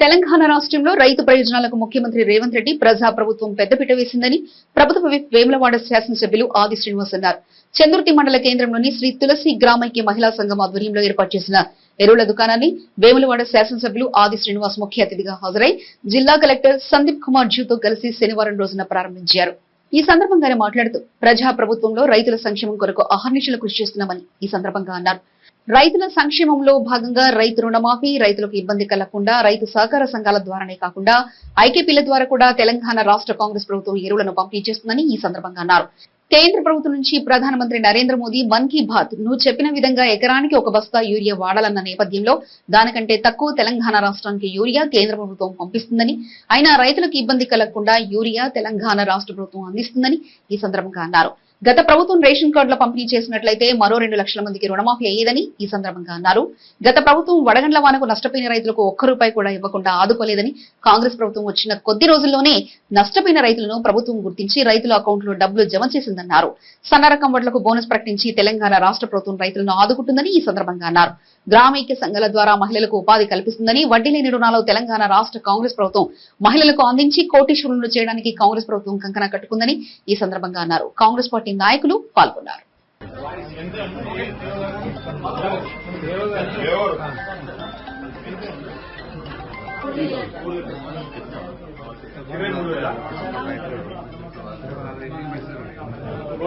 తెలంగాణ రాష్ట్రంలో రైతు ప్రయోజనాలకు ముఖ్యమంత్రి రేవంత్ రెడ్డి ప్రజాప్రభుత్వం పెద్దపీట వేసిందని ప్రభుత్వ విప్ వేములవాడ శాసనసభ్యులు ఆది శ్రీనివాస్ అన్నారు. చంద్రుతి మండల కేంద్రంలోని శ్రీ తులసి గ్రామైక్య మహిళా సంఘం ఆధ్వర్యంలో ఏర్పాటు చేసిన ఎరువుల దుకాణాన్ని వేములవాడ శాసనసభ్యులు ఆది శ్రీనివాస్ ముఖ్య అతిథిగా హాజరై జిల్లా కలెక్టర్ సందీప్ కుమార్ జ్యూతో కలిసి శనివారం రోజున ప్రారంభించారు. ఈ సందర్భంగానే మాట్లాడుతూ ప్రజా ప్రభుత్వంలో రైతుల సంక్షేమం కొరకు అహర్నిశలు కృషి చేస్తున్నామని ఈ సందర్భంగా అన్నారు. రైతుల సంక్షేమంలో భాగంగా రైతు రుణమాఫీ రైతులకు ఇబ్బంది కలగకుండా రైతు సహకార సంఘాల ద్వారానే కాకుండా ఐకేపీల ద్వారా కూడా తెలంగాణ రాష్ట్ర కాంగ్రెస్ ప్రభుత్వం ఎరువులను పంపిణీ చేస్తుందని ఈ సందర్భంగా అన్నారు. కేంద్ర ప్రభుత్వం నుంచి ప్రధానమంత్రి నరేంద్ర మోదీ మన్ కీ బాత్ నువ్వు చెప్పిన విధంగా ఎకరానికి ఒక బస్తా యూరియా వాడాలన్న నేపథ్యంలో దానికంటే తక్కువ తెలంగాణ రాష్ట్రానికి యూరియా కేంద్ర ప్రభుత్వం పంపిస్తుందని అయినా రైతులకు ఇబ్బంది కలగకుండా యూరియా తెలంగాణ రాష్ట్ర ప్రభుత్వం అందిస్తుందని ఈ సందర్భంగా అన్నారు. గత ప్రభుత్వం రేషన్ కార్డుల పంపిణీ చేసినట్లయితే మరో రెండు లక్షల మందికి రుణమాఫీ అయ్యేదని ఈ సందర్భంగా అన్నారు. గత ప్రభుత్వం వడగండ్ల వానకు నష్టపోయిన రైతులకు ఒక్క రూపాయి కూడా ఇవ్వకుండా ఆదుకోలేదని కాంగ్రెస్ ప్రభుత్వం వచ్చిన కొద్ది రోజుల్లోనే నష్టపోయిన రైతులను ప్రభుత్వం గుర్తించి రైతుల అకౌంట్లో డబ్బులు జమ చేసిందన్నారు. సన్న రకం వడ్లకు బోనస్ ప్రకటించి తెలంగాణ రాష్ట్ర ప్రభుత్వం రైతులను ఆదుకుంటుందని ఈ సందర్భంగా అన్నారు. గ్రామైక్య సంఘాల ద్వారా మహిళలకు ఉపాధి కల్పిస్తుందని వడ్డీ లేని రుణాలు తెలంగాణ రాష్ట్ర కాంగ్రెస్ ప్రభుత్వం మహిళలకు అందించి కోటీశ్వరులను చేయడానికి కాంగ్రెస్ ప్రభుత్వం కంకణ కట్టుకుందని ఈ సందర్భంగా అన్నారు. కాంగ్రెస్ పార్టీ పార్టీ నాయకులు పాల్గొన్నారు.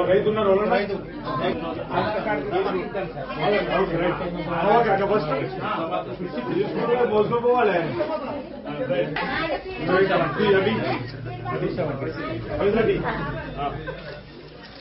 రైతు ఉన్నారు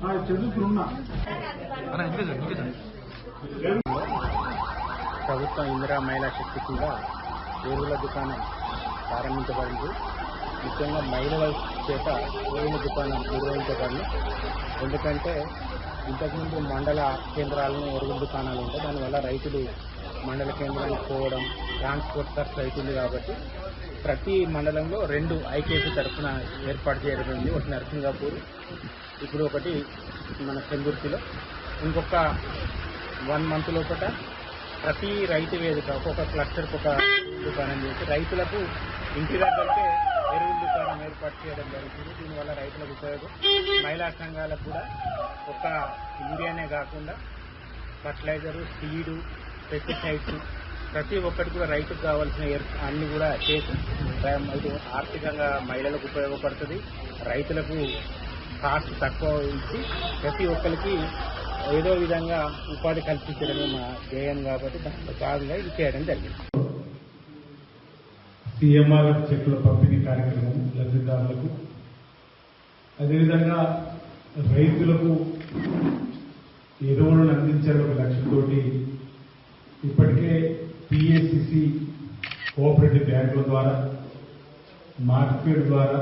చదువుకున్నా ప్రభుత్వ ఇందిరా మహిళా శక్తి కింద ఎరువుల దుకాణం ప్రారంభించబడింది. ముఖ్యంగా మహిళల చేత ఎరువుల దుకాణం నిర్వహించబడింది. ఎందుకంటే ఇంతకుముందు మండల కేంద్రాలను ఎరువుల దుకాణాలు ఉంటాయి దానివల్ల రైతులు మండల కేంద్రానికి పోవడం ట్రాన్స్పోర్ట్ ఖర్చు అవుతుంది కాబట్టి ప్రతి మండలంలో రెండు ఐకేపీ తరఫున ఏర్పాటు చేయడం ఉంది ఒకటి నరసింగాపూర్ ఇప్పుడు ఒకటి మన చెందుర్తిలో ఇంకొక వన్ మంత్ లోపల ప్రతి రైతు వేదిక ఒక్కొక్క క్లస్టర్కి ఒక దుకాణం చేసి రైతులకు ఇంటి దగ్గరకే ఎరువుల దుకాణం ఏర్పాటు చేయడం జరుగుతుంది. దీనివల్ల రైతులకు ఉపయోగం. మహిళా సంఘాలకు కూడా ఒక యూరియానే కాకుండా ఫర్టిలైజరు సీడు పెస్టిసైడ్స్ ప్రతి ఒక్కటి కూడా రైతుకు కావాల్సిన అన్ని కూడా చేసి ఆర్థికంగా మహిళలకు ఉపయోగపడుతుంది. రైతులకు కాస్ట్ తక్కువ ఇచ్చి ప్రతి ఒక్కరికి ఏదో విధంగా ఉపాధి కల్పించడమే మా ధ్యేయం కాబట్టి దాంట్లో భాగంగా ఇది చేయడం జరిగింది. సీఎంఆర్ చెక్కుల పంపిణీ కార్యక్రమం లబ్ధిదారులకు అదేవిధంగా రైతులకు ఎరువులను అందించాలి ఒక లక్ష్యంతోటి ఇప్పటికే పిఎస్సిసి కోఆపరేటివ్ బ్యాంకుల ద్వారా మార్కెట్ ద్వారా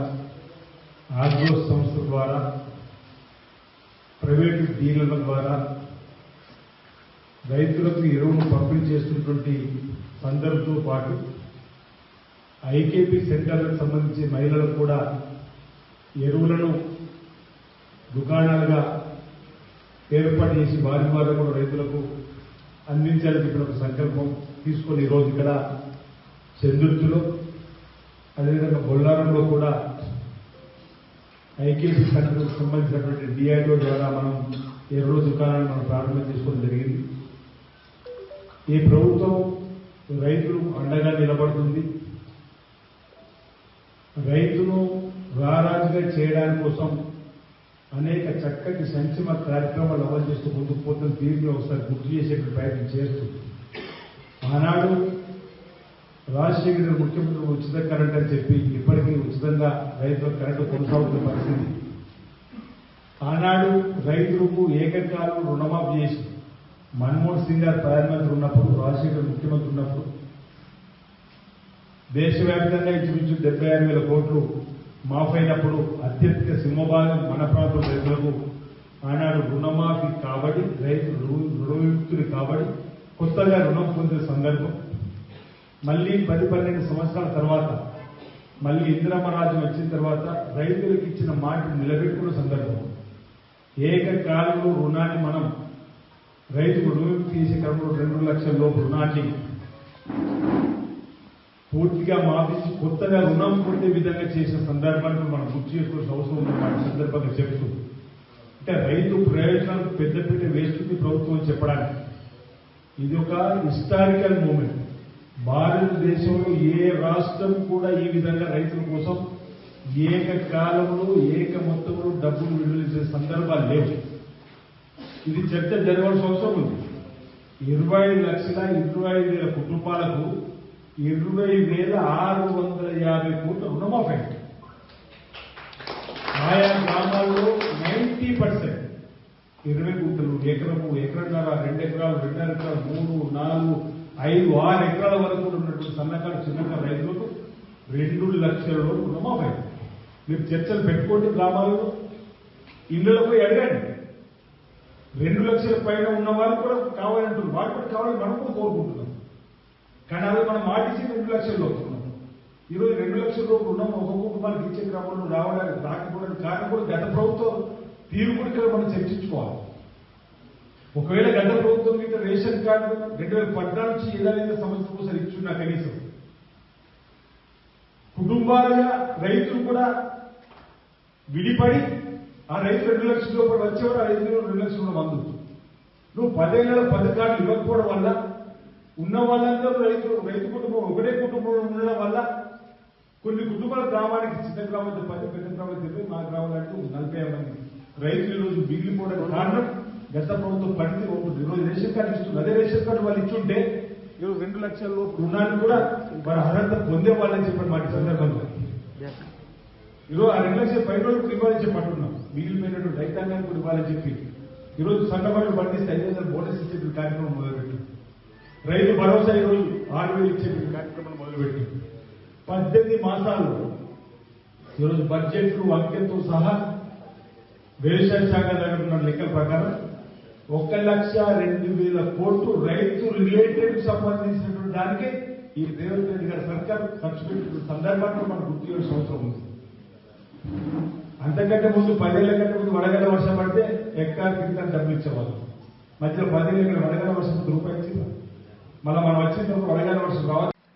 ఆగ్రో సంస్థ ద్వారా ప్రైవేటు డీలర్ల ద్వారా రైతులకు ఎరువును పంపిణీ చేస్తున్నటువంటి సందర్భంతో పాటు ఐకేపీ సెంటర్లకు సంబంధించి మహిళలకు కూడా ఎరువులను దుకాణాలుగా ఏర్పాటు చేసి వారి ద్వారా కూడా రైతులకు అందించాలని చెప్పిన ఒక సంకల్పం తీసుకొని ఈరోజు ఇక్కడ చందుర్తిలో అదేవిధంగా బొల్లారంలో కూడా ఐకేసీ సెంటర్కు సంబంధించినటువంటి డిఐఓ ద్వారా మనం ఎరువుల దుకాణాన్ని మనం ప్రారంభం చేసుకోవడం జరిగింది. ఈ ప్రభుత్వం రైతులు అండగా నిలబడుతుంది. రైతును రారాజుగా చేయడానికి కోసం అనేక చక్కటి సంక్షేమ కార్యక్రమాలు అమలు చేస్తూ ముందుకు పోతున్న దీన్ని ఒకసారి గుర్తు చేసే ప్రయత్నం చేస్తూ ఆనాడు రాజశేఖర్ ముఖ్యమంత్రి ఉచిత కరెంట్ అని చెప్పి ఇప్పటికీ ఉచితంగా రైతులకు కరెంటు కొనసాగుతున్న పరిస్థితి. ఆనాడు రైతులకు ఏకకాలం రుణమాఫీ చేసి మన్మోహన్ సింగ్ గారు ప్రధానమంత్రి ఉన్నప్పుడు రాజశేఖర్ ముఖ్యమంత్రి ఉన్నప్పుడు దేశవ్యాప్తంగా ఇంచుమించు డెబ్బై ఆరు వేల కోట్లు మాఫైనప్పుడు అత్యధిక సింహభాగం మన ప్రాంతం రైతులకు ఆనాడు రుణమాఫీ కాబడి రైతులు రు- రుణవిముక్తులు కాబడి కొత్తగా రుణం పొందిన సందర్భం. మళ్ళీ పది పన్నెండు సంవత్సరాల తర్వాత మళ్ళీ ఇంద్రమరాజు వచ్చిన తర్వాత రైతులకు ఇచ్చిన మాట నిలబెట్టుకున్న సందర్భం. ఏకకాలంలో రుణాన్ని మనం రైతుకు రుణం తీసే క్రమంలో రెండు లక్షల లోపు రుణాన్ని పూర్తిగా మాపించి కొత్తగా రుణం పొందే విధంగా చేసిన సందర్భాన్ని మనం గుర్తు చేసుకోవాల్సిన అవసరం ఉంది మాట సందర్భంగా చెప్తూ అంటే రైతు ప్రయోజనాలకు పెద్దపీట వేస్తుంది ప్రభుత్వం చెప్పడానికి. ఇది ఒక హిస్టారికల్ మూమెంట్ భారతదేశంలో ఏ రాష్ట్రం కూడా ఈ విధంగా రైతుల కోసం ఏకకాలంలో ఏక మొత్తంలో డబ్బులు విడుదల చేసే సందర్భాలు లేవు. ఇది చర్చ జరగాల్సిన అవసరం ఉంది. ఇరవై లక్షల ఇరవై వేల కుటుంబాలకు ఇరవై వేల ఆరు వందల యాభై కోట్ల రుణమాఫీ ఆయా గ్రామాల్లో నైంటీ పర్సెంట్ ఇరవై గుంటలు ఎకరము ఎకరన్నర రెండు ఎకరాలు రెండున్నర ఎకరాలు మూడు నాలుగు ఐదు ఆరు ఎకరాల వరకు ఉన్నటువంటి సన్నకారు చిన్నకారు రైతులకు రెండు లక్షల లోపు రుణమాఫీ. మీరు చర్చలు పెట్టుకోండి గ్రామాలలో. ఇళ్ళలో పోయి అడగండి. రెండు లక్షల పైన ఉన్న వాళ్ళు కూడా కావాలంటున్నారు. వాళ్ళు కూడా కావాలని మనం కూడా కోరుకుంటున్నాం. కానీ అవి మనం మాటించి రెండు లక్షల లోపు ఈరోజు రెండు లక్షల లోపు రుణం ఒక కుటుంబానికి ఇచ్చే క్రమంలో రావడానికి రాకపోవడానికి కారణం కూడా గత ప్రభుత్వం తీరు కూడా మనం చర్చించుకోవాలి. ఒకవేళ గత ప్రభుత్వం మీద రేషన్ కార్డు రెండు వేల పద్నాలుగు నుంచి ఏదైనా సంవత్సరం కోసం ఇచ్చున్నా కనీసం. కుటుంబాలుగా రైతులు కూడా విడిపడి ఆ రైతు రెండు లక్షల రూపాయలు వచ్చేవారు ఆ రైతులు రెండు లక్షల రూపాయలు మందు నువ్వు పదేళ్ళ కార్డులు ఇవ్వకపోవడం వల్ల ఉన్న వాళ్ళందరూ రైతు రైతు కుటుంబం ఒకటే కుటుంబంలో ఉండడం వల్ల కొన్ని కుటుంబాల గ్రామానికి చిన్న గ్రామానికి పది పెద్ద గ్రామాలు ఇరవై మా గ్రామాలకు నలభై మంది రైతులు ఈరోజు మిగిలిపోవడానికి కారణం గత ప్రభుత్వం పడితే ఉంటుంది ఈరోజు రేషన్ కార్డు ఇస్తుంది అదే రేషన్ కార్డు వాళ్ళు ఇచ్చుంటే ఈరోజు రెండు లక్షల లోపు రుణాన్ని కూడా వారి అర్హత పొందే వాళ్ళని చెప్పిన మాట ఈ సందర్భంగా ఈరోజు ఆ రెండు లక్షల పైన కూడా ఇవ్వాలని చెప్పి అంటున్నాం మిగిలిపోయినటువంటి రైతాంగాన్ని కూడా ఇవ్వాలని చెప్పి. ఈరోజు సన్నబడులు పండిస్తే ఐదు వందల బోనస్ ఇచ్చే కార్యక్రమం మొదలుపెట్టి. రైతు భరోసా ఈరోజు ఆరు వేలు ఇచ్చే కార్యక్రమం మొదలుపెట్టి. పద్దెనిమిది మాసాలు ఈరోజు బడ్జెట్లు అంకెతో సహా వ్యవసాయ శాఖ దగ్గర ఉన్న లెక్కల ప్రకారం ఒక లక్ష రెండు వేల కోట్లు రైతు రిలేటెడ్ సంబంధించినటువంటి దానికే ఈ రేవంత్ రెడ్డి గారి సర్కార్ ఖర్చు పెట్టిన సందర్భాన్ని మనం గుర్తు చేయడం అవసరం ఉంది. అంతకంటే ముందు పదేళ్ళ కంటే ముందు వడగల వర్షం పడితే హెక్టార్ కింద డబ్బులు ఇచ్చేవాళ్ళు. మధ్యలో పదేళ్ళ వడగల వర్షం పడితే రూపాయి ఇచ్చింది? మళ్ళీ మనం వచ్చిన వడగల వర్షం రావాలి